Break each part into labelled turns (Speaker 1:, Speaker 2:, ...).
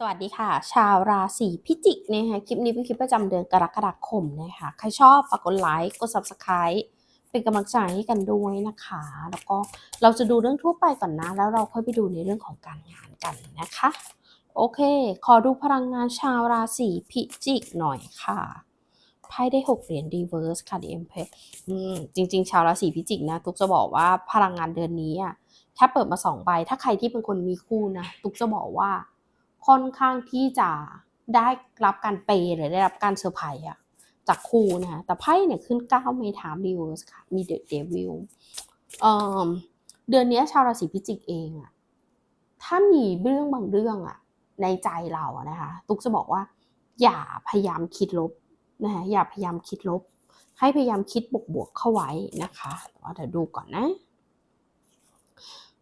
Speaker 1: สวัสดีค่ะ ชาวราศีพิจิกนะคะคลิปนี้เป็นคลิปประจำเดือนกรกฎาคมนะคะใครชอบฝากกดไลค์กด subscribe เป็นกำลังใจให้กันด้วยนะคะ แล้วก็เราจะดูเรื่องทั่วไปก่อนนะ แล้วเราค่อยไปดูในเรื่องของการงานกันนะคะ โอเค ขอดูพลังงานชาวราศีพิจิกหน่อยค่ะไพ่ได้ 6 เหรียญ reverse ค่ะ the empress อืมจริง ๆ ชาวราศีพิจิกนะตุกจะบอกว่าพลังงานเดือนนี้อะถ้าเปิดมาสองใบถ้าใครที่เป็นคนมีคู่นะตุกจะบอกว่า ค่อนข้างที่จะได้รับการเปย์หรือได้รับการเซอร์ไพรส์อะจากคู่นะคะแต่ไพ่เนี่ยขึ้น9เมทามรีเวิร์สค่ะมีเดอะเดวิลเอ่อเดือนนี้ชาวราศีพิจิกเองอะถ้ามีเรื่องบางเรื่องอะในใจเราอะนะคะ ตุ๊กจะบอกว่า อย่าพยายามคิดลบนะคะอย่าพยายามคิดลบ ให้พยายามคิดบวกๆเข้าไว้นะคะแต่ว่าเดี๋ยวดูก่อนนะ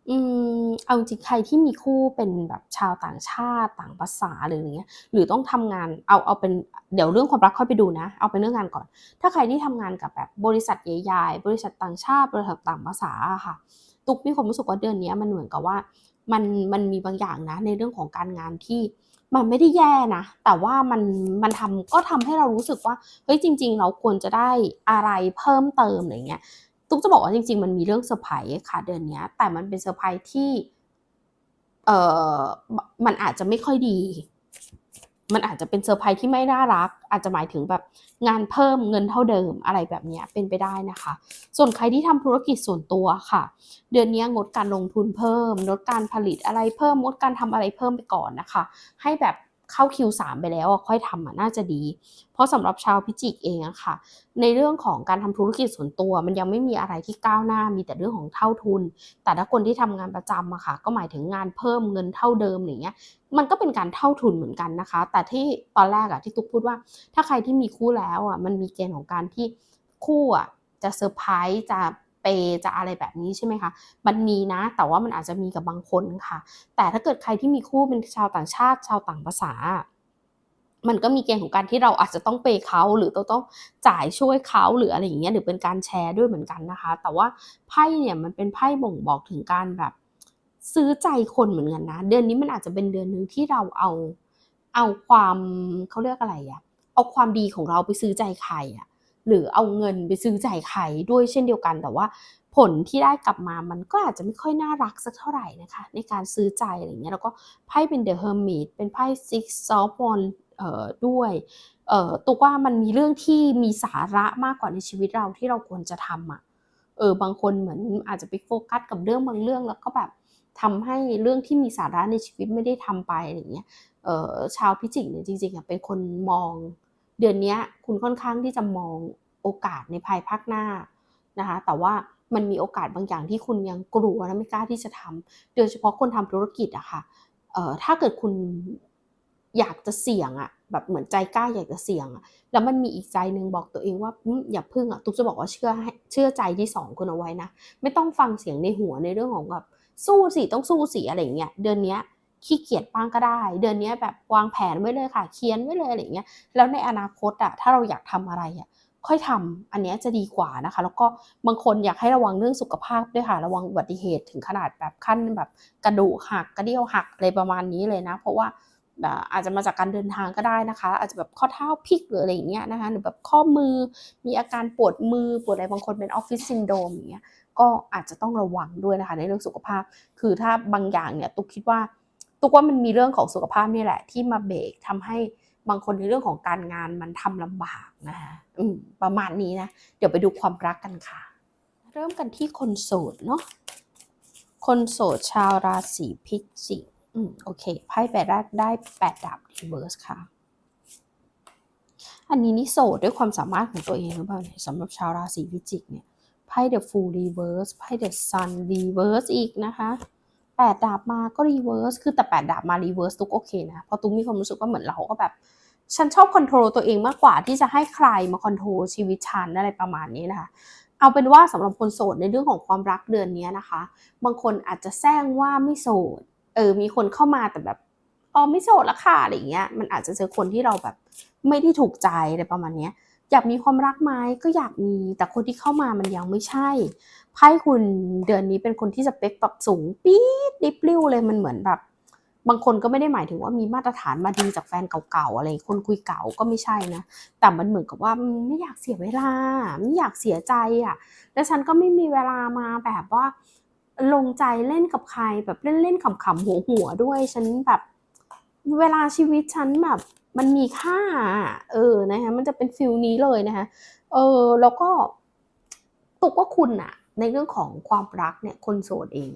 Speaker 1: อืมเอาจริงใครที่มีคู่เป็นแบบชาวต่างชาติต่างภาษาหรืออย่างเงี้ย หรือต้องทำงานเอาเอาเป็นเดี๋ยวเรื่องความรักค่อยไปดูนะ เอาเป็นเรื่องงานก่อน ถ้าใครที่ทำงานกับแบบบริษัทใหญ่ๆบริษัทต่างชาติบริษัทต่างภาษาอะค่ะ ตุกมีความรู้สึกว่าเดือนเนี้ยมันเหมือนกับว่ามันมันมีบางอย่างนะ ในเรื่องของการงานที่มันไม่ได้แย่นะ แต่ว่ามันมันทำก็ทำให้เรารู้สึกว่าเฮ้ยจริง ๆ เราควรจะได้อะไรเพิ่มเติมอะไรเงี้ย ตุ๊กจะบอกว่าจริง ๆ มันมีเรื่องเซอร์ไพรส์ค่ะเดือนนี้แต่มันเป็นเซอร์ไพรส์ที่เออมันอาจจะไม่ค่อยดี มันอาจจะเป็นเซอร์ไพรส์ที่ไม่น่ารัก อาจจะหมายถึงแบบงานเพิ่มเงินเท่าเดิมอะไรแบบนี้เป็นไปได้นะคะ ส่วนใครที่ทำธุรกิจส่วนตัวค่ะ เดือนนี้งดการลงทุนเพิ่มลดการผลิตอะไรเพิ่มงดการทำอะไรเพิ่มไปก่อนนะคะ ให้แบบ เข้า Q3 ไปแล้วค่อยทำอะน่าจะดี เพราะสำหรับชาวพิจิกเองอะค่ะ ในเรื่องของการทำธุรกิจส่วนตัว มันยังไม่มีอะไรที่ก้าวหน้ามีแต่เรื่องของเท่าทุน แต่ถ้าคนที่ทำงานประจำอะค่ะ ก็หมายถึงงานเพิ่มเงินเท่าเดิมอย่างเงี้ยมันก็เป็นการเท่าทุนเหมือนกันนะคะ แต่ที่ตอนแรกอะที่ตุ๊กพูดว่า ถ้าใครที่มีคู่แล้วอะมันมีเกณฑ์ของการที่คู่อะจะเซอร์ไพรส์จะ เปย์จะอะไรแบบนี้ใช่ไหมคะ มันมีนะ แต่ว่ามันอาจจะมีกับบางคนค่ะ แต่ถ้าเกิดใครที่มีคู่เป็นชาวต่างชาติ ชาวต่างภาษา มันก็มีเกณฑ์ของการที่เราอาจจะต้องเปย์เขาหรือต้องต้องจ่ายช่วยเขาหรืออะไรอย่างเงี้ยหรือเป็นการแชร์ด้วยเหมือนกันนะคะ แต่ว่าไพ่เนี่ยมันเป็นไพ่บ่งบอกถึงการแบบซื้อใจคนเหมือนกันนะ เดือนนี้มันอาจจะเป็นเดือนหนึ่งที่เราเอาเอาความเขาเรียกอะไรอะเอาความดีของเราไปซื้อใจใครอะ หรือเอาเงินไปซื้อใจใครด้วยเช่นเดียวกัน แต่ว่าผลที่ได้กลับมามันก็อาจจะไม่ค่อยน่ารักสักเท่าไหร่นะคะ ในการซื้อใจอะไรเงี้ยแล้วก็ไพ่เป็น The Hermit เป็นไพ่ Six of w a n d เอ่อด้วยเอ่อตัวว่ามันมีเรื่องที่มีสาระมากกว่าในชีวิตเราที่เราควรจะทำอะเออบางคนเหมือนอาจจะไปโฟกัสกับเรื่องบางเรื่องแล้วก็แบบทำให้เรื่องที่มีสาระในชีวิตไม่ได้ทำไปอะไรเงี้ย เอ่อชาวพิจิกเนี่ยจริงๆอะเป็นคนมอง เดือนนี้คุณค่อนข้างที่จะมองโอกาสในภายภาคหน้านะคะ แต่ว่ามันมีโอกาสบางอย่างที่คุณยังกลัวและไม่กล้าที่จะทำโดยเฉพาะคนทำธุรกิจอะค่ะเอ่อถ้าเกิดคุณอยากจะเสี่ยงอะแบบเหมือนใจกล้าอยากจะเสี่ยงอะแล้วมันมีอีกใจหนึ่งบอกตัวเองว่าอย่าพึ่งอะตุ๊กจะบอกว่าเชื่อเชื่อใจที่สองคุณเอาไว้นะ ไม่ต้องฟังเสียงในหัวในเรื่องของแบบสู้สิต้องสู้สิอะไรเงี้ยเดือนเนี้ย ขี้เกียจบ้างก็ได้ เดือนนี้แบบวางแผนไว้เลยค่ะ เขียนไว้เลยอะไรเงี้ย แล้วในอนาคตอะถ้าเราอยากทำอะไรอะค่อยทำอันนี้จะดีกว่านะคะ แล้วก็บางคนอยากให้ระวังเรื่องสุขภาพด้วยค่ะ ระวังอุบัติเหตุถึงขนาดแบบขั้นแบบกระดูกหักกระเดี่ยวหักอะไรประมาณนี้เลยนะ เพราะว่าอาจจะมาจากการเดินทางก็ได้นะคะ อาจจะแบบข้อเท้าพลิกหรืออะไรอย่างเงี้ยนะคะหรือแบบข้อมือมีอาการปวดมือปวดอะไรบางคนเป็นออฟฟิศซินโดมอย่างเงี้ยก็อาจจะต้องระวังด้วยนะคะในเรื่องสุขภาพ คือถ้าบางอย่างเนี่ยตุ๊กคิดว่า ตุ๊กว่ามันมีเรื่องของสุขภาพนี่แหละ ที่มาเบรกทำให้บางคนในเรื่องของการงานมันทำลำบากนะคะอืมประมาณนี้นะ เดี๋ยวไปดูความรักกันค่ะ เริ่มกันที่คนโสดเนาะคนโสดชาวราศีพิจิกอืมโอเคไพ่ใบแรกได้แปดดาบรีเวิร์สค่ะ อันนี้นี่โสดด้วยความสามารถของตัวเองหรือเปล่าเนี่ยสำหรับชาวราศีพิจิกเนี่ยไพ่ The Fool Reverse ไพ่ The Sun Reverse อีกนะคะ แปดดาบมาก็ Reverse คือแต่แปดดาบมา Reverse ตุกโอเคนะเพราะตุกมีความรู้สึกว่าเหมือนเราก็แบบ ฉันชอบคอนโทรลตัวเองมากกว่าที่จะให้ใครมาคอนโทรลชีวิตฉันอะไรประมาณนี้นะคะเอาเป็นว่าสำหรับคนโสดในเรื่องของความรักเดือนนี้นะคะ บางคนอาจจะแซงว่าไม่โสดเออมีคนเข้ามาแต่แบบอ๋อไม่โสดละค่ะอะไรเงี้ยมันอาจจะเจอคนที่เราแบบไม่ได้ถูกใจอะไรประมาณนี้ อยากมีความรักไหมก็อยากมี แต่คนที่เข้ามามันยังไม่ใช่ไพ่คุณเดือนนี้เป็นคนที่สเปคแบบสูงปี๊ดดิบลิ้วเลยมันเหมือนแบบ บางคนก็ไม่ได้หมายถึงว่ามีมาตรฐานมาดีจากแฟนเก่าๆอะไรคนคุยเก่าก็ไม่ใช่นะ แต่มันเหมือนกับว่าไม่อยากเสียเวลา ไม่อยากเสียใจอะ แล้วฉันก็ไม่มีเวลามาแบบว่า ลงใจเล่นกับใครแบบเล่นเล่นขำๆหัวหัวๆด้วยฉันแบบ เวลาชีวิตฉันแบบ มันมีค่า เออนะคะมันจะเป็นฟิลนี้เลยนะคะเออแล้วก็ตุกว่าคุณอะในเรื่องของความรักเนี่ยคนโสดเอง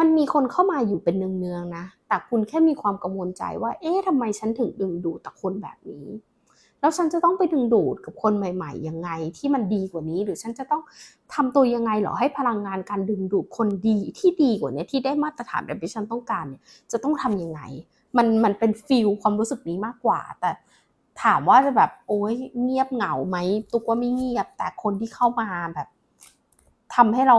Speaker 1: มันมีคนเข้ามาอยู่เป็นเนืองๆนะ แต่คุณแค่มีความกังวลใจว่า เอ๊ะทำไมฉันถึงดึงดูดแต่คนแบบนี้ แล้วฉันจะต้องไปดึงดูดกับคนใหม่ ๆ ยังไงที่มันดีกว่านี้ หรือฉันจะต้องทำตัวยังไงเหรอให้พลังงานการดึงดูดคนดีที่ดีกว่านี้ที่ได้มาตรฐานแบบที่ฉันต้องการเนี่ยจะต้องทำยังไง มันมันเป็นฟิลความรู้สึกนี้มากกว่า แต่ถามว่าจะแบบโอ๊ยเงียบเหงาไหมตุกว่าไม่เงียบ แต่คนที่เข้ามาแบบทำให้เรา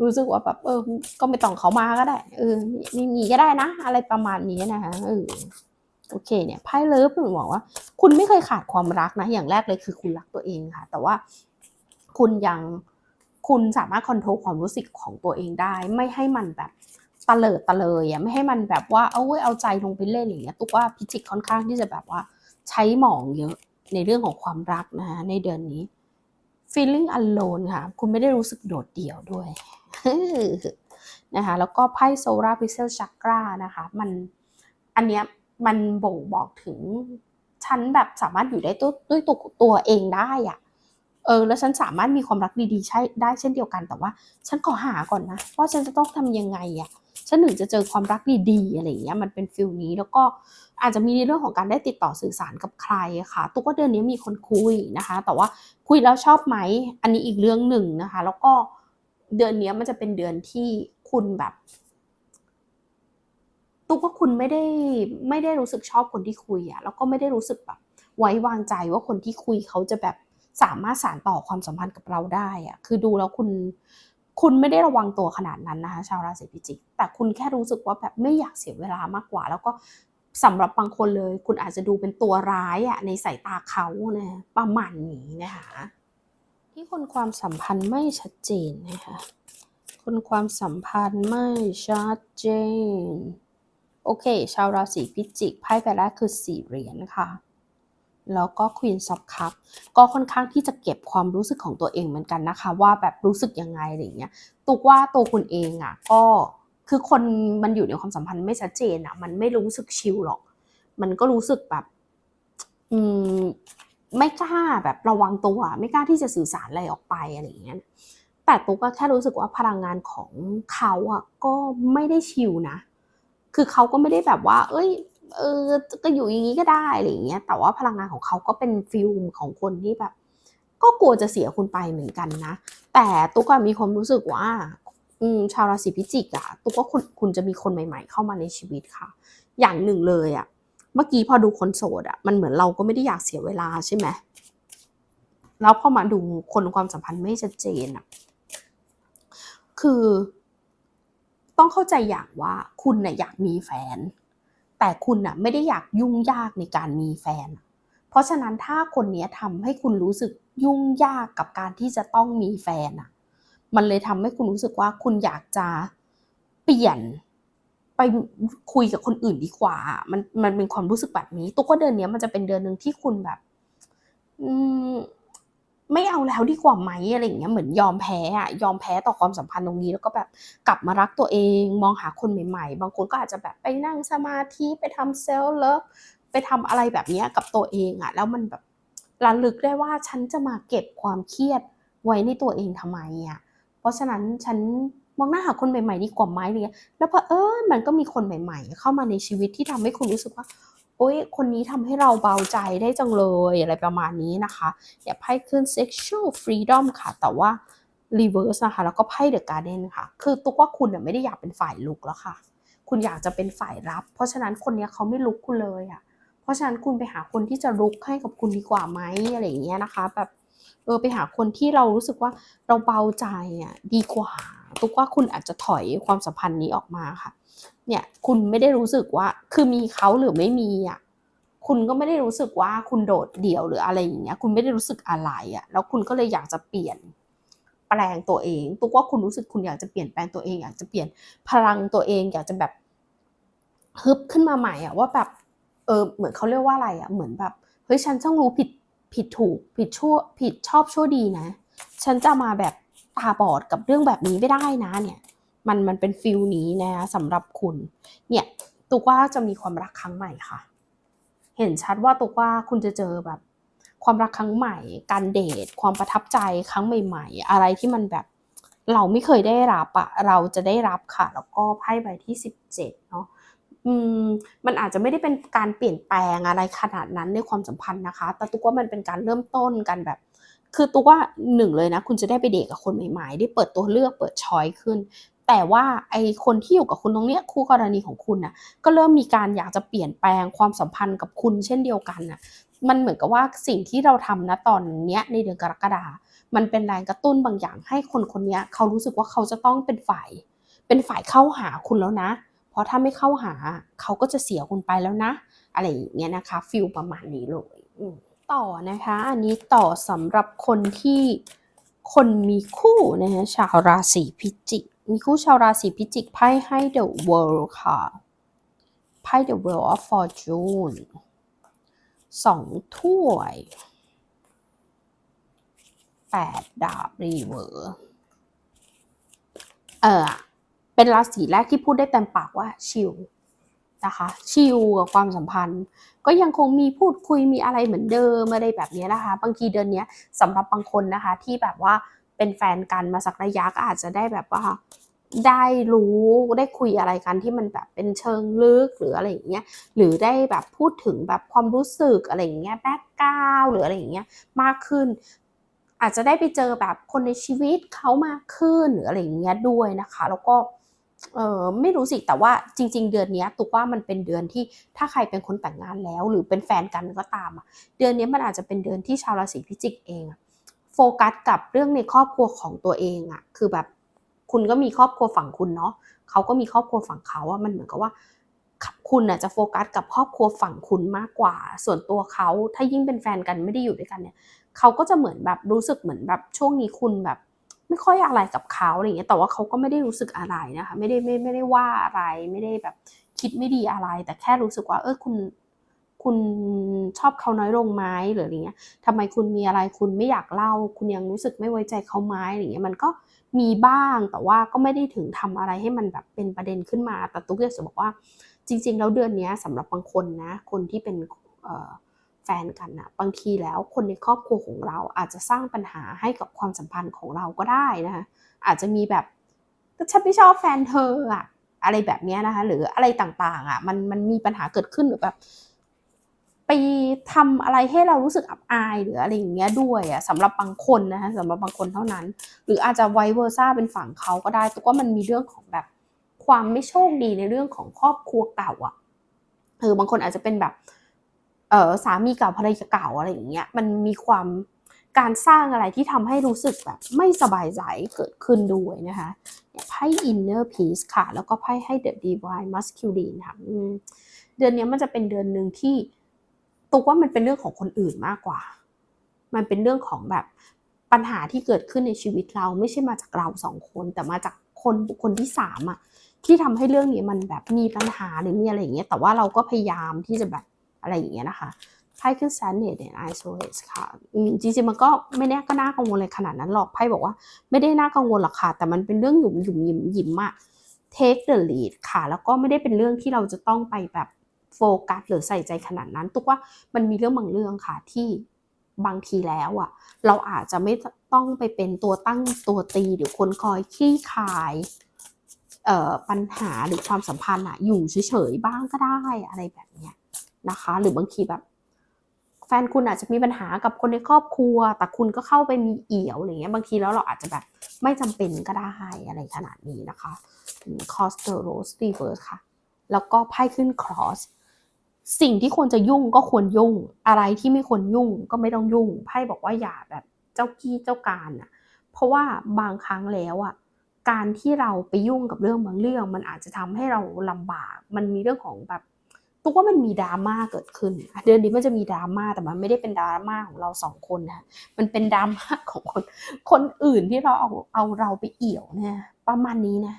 Speaker 1: รู้สึกว่าแบบเออ ก็ไม่ต้องเขามาก็ได้เออไม่มีก็ได้นะ อะไรประมาณนี้นะคะเออโอเคเนี่ยไพ่เลิฟมันบอกว่า คุณไม่เคยขาดความรักนะ อย่างแรกเลยคือคุณรักตัวเองค่ะ แต่ว่าคุณยังคุณสามารถคอนโทรลความรู้สึกของตัวเองได้ ไม่ให้มันแบบ ตะเลิดตะเลยอะไม่ให้มันแบบว่าเอาไว้เอาใจลงไปเล่นอย่างเงี้ยตุกว่าพิจิกค่อนข้างที่จะแบบว่า ใช้หมองเยอะในเรื่องของความรักนะคะในเดือนนี้ feeling alone ค่ะ คุณไม่ได้รู้สึกโดดเดี่ยวด้วยนะคะแล้วก็ไพ่ solar pixel chakra นะคะมันอันเนี้ยมันบ่งบอกถึง ฉันแบบสามารถอยู่ได้ตัวด้วยตัวตัวเองได้อะเออแล้วฉันสามารถมีความรักดีๆใช่ได้เช่นเดียวกันแต่ว่า ฉันขอหาก่อนนะว่าฉันจะต้องทำยังไงอะ ฉันถึงจะเจอความรักดีๆอะไรอย่างเงี้ยมันเป็นฟิลนี้แล้วก็อาจจะมีในเรื่องของการได้ติดต่อสื่อสารกับใครค่ะตุ๊กว่าเดือนนี้มีคนคุยนะคะ แต่ว่าคุยแล้วชอบไหมอันนี้อีกเรื่องหนึ่งนะคะ แล้วก็เดือนนี้มันจะเป็นเดือนที่คุณแบบตุ๊กว่าคุณไม่ได้ไม่ได้รู้สึกชอบคนที่คุยอะแล้วก็ไม่ได้รู้สึกแบบไว้วางใจว่าคนที่คุยเขาจะแบบสามารถสานต่อความสัมพันธ์กับเราได้อะคือดูแล้วคุณ คุณไม่ได้ระวังตัวขนาดนั้นนะคะชาวราศีพิจิก แต่คุณแค่รู้สึกว่าแบบไม่อยากเสียเวลามากกว่า แล้วก็สำหรับบางคนเลย คุณอาจจะดูเป็นตัวร้ายอะในสายตาเขานะประมาณนี้นะคะที่คนความสัมพันธ์ไม่ชัดเจนนะคะคนความสัมพันธ์ไม่ชัดเจน โอเค ชาวราศีพิจิกไพ่ใบแรกคือสี่เหรียญค่ะ แล้วก็ Queen of Cup ก็ค่อนข้างที่จะเก็บความรู้สึกของตัวเองเหมือนกันนะคะ ว่าแบบรู้สึกยังไงอะไรเงี้ยตุกว่าตัวคุณเองอะก็คือคนมันอยู่ในความสัมพันธ์ไม่ชัดเจนอะมันไม่รู้สึกชิลหรอก มันก็รู้สึกแบบอืมไม่กล้าแบบระวังตัว ไม่กล้าที่จะสื่อสารอะไรออกไปอะไรอย่างเงี้ยแต่ตุ๊กก็แค่รู้สึกว่าพลังงานของเขาอะก็ไม่ได้ชิลนะ คือเขาก็ไม่ได้แบบว่า เอ้ย เออก็อยู่อย่างนี้ก็ได้อะไรอย่างเงี้ย แต่ว่าพลังงานของเขาก็เป็นฟิลของคนที่แบบ ก็กลัวจะเสียคุณไปเหมือนกันนะ แต่ตุ๊กก็มีความรู้สึกว่าอืมชาวราศีพิจิกอะตุ๊กว่าคุณคุณจะมีคนใหม่ ๆ เข้ามาในชีวิตค่ะ อย่างหนึ่งเลยอะเมื่อกี้พอดูคนโสดอะมันเหมือนเราก็ไม่ได้อยากเสียเวลาใช่ไหมแล้วพอมาดูคนความสัมพันธ์ไม่ชัดเจนอะคือ ต้องเข้าใจอย่างว่าคุณน่ะอยากมีแฟน แต่คุณน่ะไม่ได้อยากยุ่งยากในการมีแฟน เพราะฉะนั้นถ้าคนนี้ทำให้คุณรู้สึกยุ่งยากกับการที่จะต้องมีแฟนอะมันเลยทำให้คุณรู้สึกว่าคุณอยากจะเปลี่ยนไปคุยกับคนอื่นดีกว่า มันมันเป็นความรู้สึกแบบนี้ ตุ๊กว่าเดือนนี้มันจะเป็นเดือนหนึ่งที่คุณแบบ อืม ไม่เอาแล้วดีกว่าไหมอะไรอย่างเงี้ยเหมือนยอมแพ้อะยอมแพ้ต่อความสัมพันธ์ตรงนี้ แล้วก็แบบกลับมารักตัวเอง มองหาคนใหม่ ๆ บางคนก็อาจจะแบบไปนั่งสมาธิไปทำเซลล์เลิฟไปทำอะไรแบบเนี้ยกับตัวเองอะแล้วมันแบบระลึกได้ว่าฉันจะมาเก็บความเครียดไว้ในตัวเองทำไมอะเพราะฉะนั้นฉันมองหน้าหาคนใหม่ๆดีกว่าไหมอะไรเงี้ยแล้วพอเออมันก็มีคนใหม่ ๆ เข้ามาในชีวิตที่ทำให้คุณรู้สึกว่า โอ๊ยคนนี้ทำให้เราเบาใจได้จังเลยอะไรประมาณนี้นะคะอย่าไพ่ขึ้น sexual freedom ค่ะ แต่ว่า reverse นะคะ แล้วก็ไพ่ the garden ค่ะ คือตุ๊กว่าคุณไม่ได้อยากเป็นฝ่ายลุกแล้วค่ะ คุณอยากจะเป็นฝ่ายรับ เพราะฉะนั้นคนนี้เขาไม่ลุกคุณเลยอะ่ะเพราะฉะนั้นคุณไปหาคนที่จะลุกให้กับคุณดีกว่าไหมอะไรอย่างเงี้ยนะคะ แบบเออไปหาคนที่เรารู้สึกว่าเราเบาใจอะดีกว่าตุ๊กว่าคุณอาจจะถอยความสัมพันธ์นี้ออกมาค่ะ เนี่ยคุณไม่ได้รู้สึกว่า คือมีเขาหรือไม่มีอะคุณก็ไม่ได้รู้สึกว่าคุณโดดเดี่ยวหรืออะไรอย่างเงี้ย คุณไม่ได้รู้สึกอะไรอะ แล้วคุณก็เลยอยากจะเปลี่ยนแปลงตัวเองตุกว่าคุณรู้สึกคุณอยากจะเปลี่ยนแปลงตัวเองอยากจะเปลี่ยนพลังตัวเอง อยากจะแบบฮึบขึ้นมาใหม่อะว่าแบบเออเหมือนเขาเรียกว่าอะไรอะเหมือนแบบเฮ้ยฉันต้องรู้ผิดผิดถูกผิดชั่วผิดชอบชั่วดีนะ ฉันจะมาแบบตาบอดกับเรื่องแบบนี้ไม่ได้นะเนี่ย มันมันเป็นฟิลนี้นะสำหรับคุณ เนี่ยตุกว่าจะมีความรักครั้งใหม่ค่ะ เห็นชัดว่าตุกว่าคุณจะเจอแบบ ความรักครั้งใหม่ การเดท ความประทับใจครั้งใหม่ ๆ อะไรที่มันแบบเราไม่เคยได้รับอะเราจะได้รับค่ะ แล้วก็ไพ่ใบที่สิบเจ็ดเนาะอืมมันอาจจะไม่ได้เป็นการเปลี่ยนแปลงอะไรขนาดนั้นในความสัมพันธ์นะคะ แต่ตุกว่ามันเป็นการเริ่มต้นกันแบบ คือตุกว่าหนึ่งเลยนะ คุณจะได้ไปเดทกับคนใหม่ๆ ได้เปิดตัวเลือกเปิดช้อยขึ้น แต่ว่าไอคนที่อยู่กับคุณตรงเนี้ยคู่กรณีของคุณน่ะก็เริ่มมีการอยากจะเปลี่ยนแปลงความสัมพันธ์กับคุณเช่นเดียวกันน่ะมันเหมือนกับว่าสิ่งที่เราทำนะตอนเนี้ยในเดือนกรกฎามันเป็นแรงกระตุ้นบางอย่างให้คนคนนี้เขารู้สึกว่าเขาจะต้องเป็นฝ่าย เป็นฝ่ายเข้าหาคุณแล้วนะ เพราะถ้าไม่เข้าหาเขาก็จะเสียคุณไปแล้วนะ อะไรอย่างเงี้ยนะคะฟิลประมาณนี้เลยต่อนะคะ อันนี้ต่อสำหรับคนที่คนมีคู่นะคะชาวราศีพิจิก มีคู่ชาวราศีพิจิกไพ่ให้ The World ค่ะ ไพ่ The World of Fortune สองถ้วยแปดดาบรีเวอร์เออเป็นราศีแรกที่พูดได้เต็มปากว่าชิลนะคะชิลกับความสัมพันธ์ ก็ยังคงมีพูดคุยมีอะไรเหมือนเดิมอะไรแบบนี้นะคะ บางทีเดือนนี้สำหรับบางคนนะคะที่แบบว่า เป็นแฟนกันมาสักระยะก็อาจจะได้แบบว่าได้รู้ได้คุยอะไรกันที่มันแบบเป็นเชิงลึกหรืออะไรอย่างเงี้ยหรือได้แบบพูดถึงแบบความรู้สึกอะไรอย่างเงี้ยแบ็กกราวหรืออะไรอย่างเงี้ยมากขึ้น อาจจะได้ไปเจอแบบคนในชีวิตเขามากขึ้นหรืออะไรอย่างเงี้ยด้วยนะคะ แล้วก็เออไม่รู้สิแต่ว่าจริง ๆ เดือนนี้ตุกว่ามันเป็นเดือนที่ถ้าใครเป็นคนแต่งงานแล้ว หรือเป็นแฟนกันก็ตามอะเดือนนี้มันอาจจะเป็นเดือนที่ชาวราศีพิจิกเองอะ โฟกัสกับเรื่องในครอบครัวของตัวเองอะคือแบบคุณก็มีครอบครัวฝั่งคุณเนาะเขาก็มีครอบครัวฝั่งเขาอะมันเหมือนกับว่า คุณน่ะจะโฟกัสกับครอบครัวฝั่งคุณมากกว่า ส่วนตัวเขาถ้ายิ่งเป็นแฟนกันไม่ได้อยู่ด้วยกันเนี่ยเขาก็จะเหมือนแบบรู้สึกเหมือนแบบช่วงนี้คุณแบบ ไม่ค่อยอะไรกับเขาอะไรเงี้ยแต่ว่าเขาก็ไม่ได้รู้สึกอะไรนะคะ ไม่ได้ไม่ไม่ได้ว่าอะไรไม่ได้แบบคิดไม่ดีอะไร แต่แค่รู้สึกว่า เออคุณ คุณชอบเขาน้อยลงไหมหรืออะไรเงี้ยทำไมคุณมีอะไรคุณไม่อยากเล่า คุณยังรู้สึกไม่ไว้ใจเขาไหมอะไรเงี้ยมันก็มีบ้างแต่ว่าก็ไม่ได้ถึงทำอะไรให้มันแบบเป็นประเด็นขึ้นมา แต่ตุ๊กอยากจะบอกว่าจริง ๆ แล้วเดือนนี้สำหรับบางคนนะ คนที่เป็นแฟนกันนะบางทีแล้วคนในครอบครัวของเราอาจจะสร้างปัญหาให้กับความสัมพันธ์ของเราก็ได้นะคะอาจจะมีแบบฉันไม่ชอบแฟนเธออะอะไรแบบนี้นะคะหรืออะไรต่างๆอะมันมันมีปัญหาเกิดขึ้นหรือแบบ ไปทำอะไรให้เรารู้สึกอับอายหรืออะไรอย่างเงี้ยด้วยอะสำหรับบางคนนะคะสำหรับบางคนเท่านั้น หรืออาจจะไวเวอร์ซ่าเป็นฝั่งเขาก็ได้แต่ว่ามันมีเรื่องของแบบความไม่โชคดีในเรื่องของครอบครัวเก่าอะเออบางคนอาจจะเป็นแบบเออสามีเก่าภรรยาเก่าอะไรอย่างเงี้ยมันมีความการสร้างอะไรที่ทำให้รู้สึกแบบไม่สบายใจเกิดขึ้นด้วยนะคะไพ่ inner peace ค่ะ แล้วก็ไพ่ให้ the divine masculine ค่ะเดือนนี้มันจะเป็นเดือนหนึ่งที่ ตุกว่ามันเป็นเรื่องของคนอื่นมากกว่า มันเป็นเรื่องของแบบปัญหาที่เกิดขึ้นในชีวิตเราไม่ใช่มาจากเราสองคน แต่มาจากคนบุคคลที่สามอะที่ทำให้เรื่องนี้มันแบบมีปัญหาหรือมีอะไรอย่างเงี้ย แต่ว่าเราก็พยายามที่จะแบบอะไรอย่างเงี้ยนะคะไพ่ขึ้น s a n d เนี่ย isolate ค่ะจริงๆมันก็ไม่แน่ก็น่ากังวลเลยขนาดนั้นหรอกไพ่บอกว่า ไม่ได้น่ากังวลหรอกค่ะ แต่มันเป็นเรื่องหยุ่มหยุ่มหยิมหยิมอะ take the lead ค่ะ แล้วก็ไม่ได้เป็นเรื่องที่เราจะต้องไปแบบ โฟกัสหรือใส่ใจขนาดนั้น ตุกว่ามันมีเรื่องบางเรื่องค่ะที่บางทีแล้วอะเราอาจจะไม่ต้องไปเป็นตัวตั้งตัวตีหรือคนคอยขี้คายปัญหาหรือความสัมพันธ์อะอยู่เฉยๆบ้างก็ได้อะไรแบบเนี้ยนะคะ หรือบางทีแบบ แฟนคุณอาจจะมีปัญหากับคนในครอบครัว แต่คุณก็เข้าไปมีเอี่ยวอะไรเงี้ยบางทีแล้วเราอาจจะแบบไม่จำเป็นก็ได้อะไรขนาดนี้นะคะ cost the rose reverse ค่ะ แล้วก็ไพ่ขึ้น cross สิ่งที่ควรจะยุ่งก็ควรยุ่ง อะไรที่ไม่ควรยุ่งก็ไม่ต้องยุ่งไพ่บอกว่าอย่าแบบเจ้ากี้เจ้าการอะเพราะว่าบางครั้งแล้วอะการที่เราไปยุ่งกับเรื่องบางเรื่อง มันอาจจะทำให้เราลำบาก มันมีเรื่องของแบบตุกว่ามันมีดราม่าเกิดขึ้น เดือนนี้มันจะมีดราม่าแต่มันไม่ได้เป็นดราม่าของเราสองคนนะมันเป็นดราม่าของคนคนอื่นที่เราเอาเอาเราไปเอี่ยวเนี่ยประมาณนี้นะ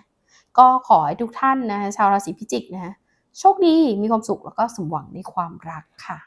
Speaker 1: ก็ขอให้ทุกท่านนะชาวราศีพิจิกนะ โชคดีมีความสุขแล้วก็สมหวังในความรักค่ะ